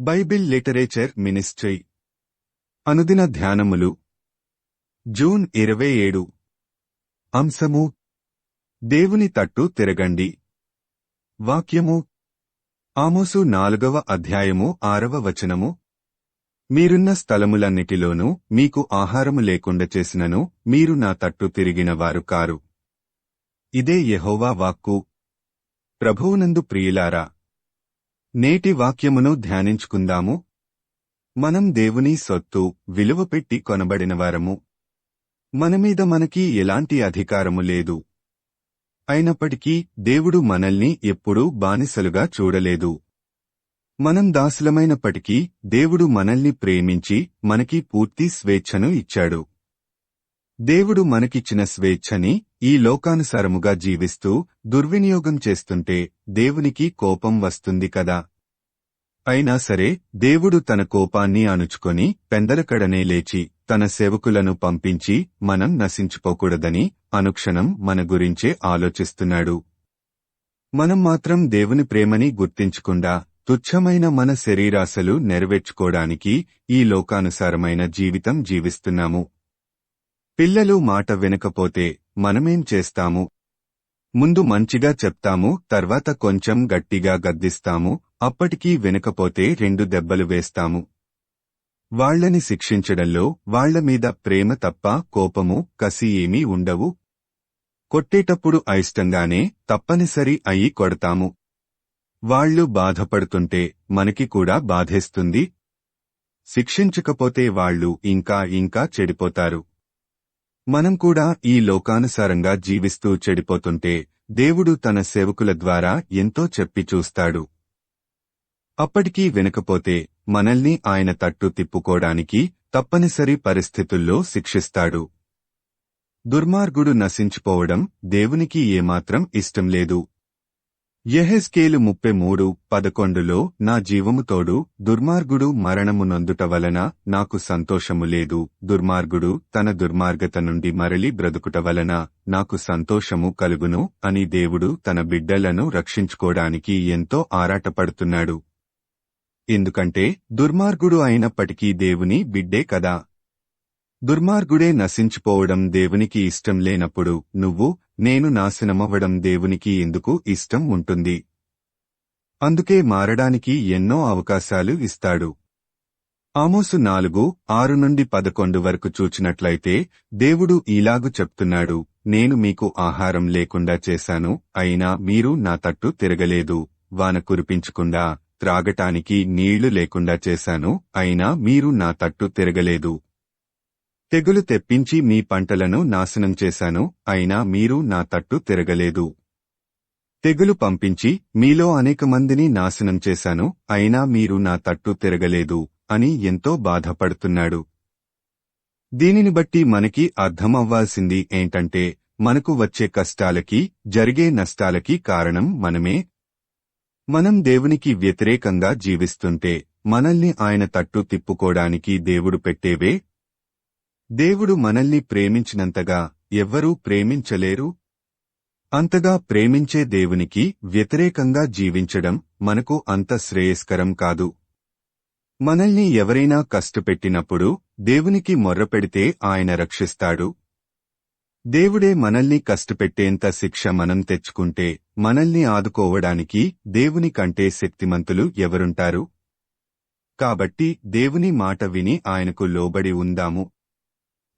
Bible literature ministry. అనుదిన ధ్యానములు. June ఇరవై ఏడు. అంశము. దేవుని తట్టు తిరగండి. వాక్యము. ఆమోసు నాలుగవ అధ్యాయము ఆరవ వచనము. మీరున్న స్థలములన్నిటిలోనూ మీకు ఆహారము లేకుండా చేసినను మీరు నా తట్టు తిరిగిన వారు కారు. ఇదే యెహోవా వాక్కు. ప్రభువునందు ప్రియులారా నేటి వాక్యమును ధ్యానించుకుందాము. మనం దేవుని సొత్తు విలువ పెట్టి కొనబడినవారము మనమీద మనకి ఎలాంటి అధికారము లేదు. అయినప్పటికీ దేవుడు మనల్ని ఎప్పుడూ బానిసలుగా చూడలేదు. మనం దాసులమైనప్పటికీ దేవుడు మనల్ని ప్రేమించి మనకి పూర్తి స్వేచ్ఛను ఇచ్చాడు. దేవుడు మనకిచ్చిన స్వేచ్ఛని ఈ లోకానుసారముగా జీవిస్తూ దుర్వినియోగం చేస్తుంటే దేవునికి కోపం వస్తుంది కదా. అయినా సరే దేవుడు తన కోపాన్ని అణుచుకొని పెందలకడనే లేచి తన సేవకులను పంపించి మనం నశించిపోకూడదని అనుక్షణం మన గురించే ఆలోచిస్తున్నాడు. మనం మాత్రం దేవుని ప్రేమని గుర్తించకుండా తుచ్చమైన మన శరీరాశలు నెరవేర్చుకోవడానికి ఈ లోకానుసారమైన జీవితం జీవిస్తున్నాము. పిల్లలు మాట వినకపోతే మనమేం చేస్తాము? ముందు మంచిగా చెప్తాము తర్వాత కొంచెం గట్టిగా గద్దిస్తాము అప్పటికీ వినకపోతే రెండు దెబ్బలు వేస్తాము. వాళ్ళని శిక్షించడంలో వాళ్ళ మీద ప్రేమ తప్ప కోపము కసి ఏమీ ఉండవు. కొట్టేటప్పుడు అయిష్టంగానే తప్పనిసరి అయి కొడతాము. వాళ్ళు బాధపడుతుంటే మనకి కూడా బాధేస్తుంది. శిక్షించకపోతే వాళ్ళు ఇంకా ఇంకా చెడిపోతారు. మనం కూడా ఈ లోకానుసారంగా జీవిస్తూ చెడిపోతుంటే దేవుడు తన సేవకుల ద్వారా ఎంతో చెప్పి చూస్తాడు. అప్పటికీ వినకపోతే మనల్ని ఆయన తట్టు తిప్పుకోడానికి తప్పనిసరి పరిస్థితుల్లో శిక్షిస్తాడు. దుర్మార్గుడు నశించిపోవడం దేవునికి ఏమాత్రం ఇష్టం లేదు. ఎహెస్కేలు ముప్పై మూడు పదకొండులో నా జీవముతోడు దుర్మార్గుడు మరణము నొందుట వలన నాకు సంతోషము లేదు. దుర్మార్గుడు తన దుర్మార్గత నుండి మరలి బ్రతుకుట వలన నాకు సంతోషము కలుగును అని దేవుడు తన బిడ్డలను రక్షించుకోడానికి ఎంతో ఆరాటపడుతున్నాడు. ఎందుకంటే దుర్మార్గుడు అయినప్పటికీ దేవుని బిడ్డే కదా. దుర్మార్గుడే నశించిపోవడం దేవునికి ఇష్టం లేనప్పుడు నువ్వు నేను నాశనమవ్వడం దేవునికి ఎందుకు ఇష్టం ఉంటుంది? అందుకే మారడానికి ఎన్నో అవకాశాలు ఇస్తాడు. ఆమోసు నాలుగు ఆరు నుండి పదకొండు వరకు చూచినట్లయితే దేవుడు ఇలాగు చెప్తున్నాడు నేను మీకు ఆహారం లేకుండా చేశాను అయినా మీరు నా తట్టు తిరగలేదు వాన కురిపించకుండా త్రాగటానికి నీళ్ళు లేకుండా చేశాను అయినా మీరు నా తట్టు తిరగలేదు తెగులు తెప్పించి మీ పంటలను నాశనం చేశాను అయినా మీరు నా తట్టు తిరగలేదు. తెగులు పంపించి మీలో అనేక మందిని నాశనం చేశాను అయినా మీరు నా తట్టు తిరగలేదు అని ఎంతో బాధపడుతున్నాడు. దీనిని బట్టి మనకి అర్థమవ్వాల్సింది ఏంటంటే మనకు వచ్చే కష్టాలకి జరిగే నష్టాలకి కారణం మనమే. మనం దేవునికి వ్యతిరేకంగా జీవిస్తుంటే మనల్ని ఆయన తట్టు తిప్పుకోవడానికి దేవుడు పెట్టేవే దేవుడు మనల్ని ప్రేమించినంతగా ఎవ్వరూ ప్రేమించలేరు? అంతగా ప్రేమించే దేవునికి వ్యతిరేకంగా జీవించడం మనకు అంత శ్రేయస్కరం కాదు. మనల్ని ఎవరైనా కష్టపెట్టినప్పుడు దేవునికి మొర్రపెడితే ఆయన రక్షిస్తాడు. దేవుడే మనల్ని కష్టపెట్టేంత శిక్ష మనం తెచ్చుకుంటే మనల్ని ఆదుకోవడానికి దేవుని కంటే శక్తిమంతులు ఎవరుంటారు? కాబట్టి దేవుని మాట విని ఆయనకు లోబడి ఉందాము.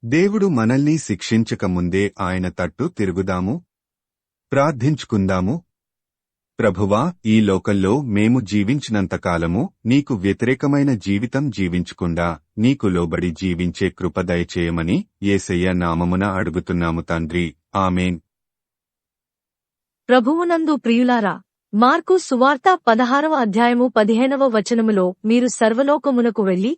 దేవుడు మనల్ని శిక్షించకముందే ఆయన తట్టు తిరుగుదాము ప్రార్థించుకుందాము. ప్రభువా ఈ లోకంలో మేము జీవించినంతకాలము నీకు వ్యతిరేకమైన జీవితం జీవించకుండా నీకు లోబడి జీవించే కృపదయ చేయమని ఏసయ్య నామమున అడుగుతున్నాము తండ్రి. ఆమెన్. ప్రభువునందు ప్రియులారా మార్కు సువార్త పదహారవ అధ్యాయము పదిహేనవ వచనములో మీరు సర్వలోకమునకు వెళ్ళి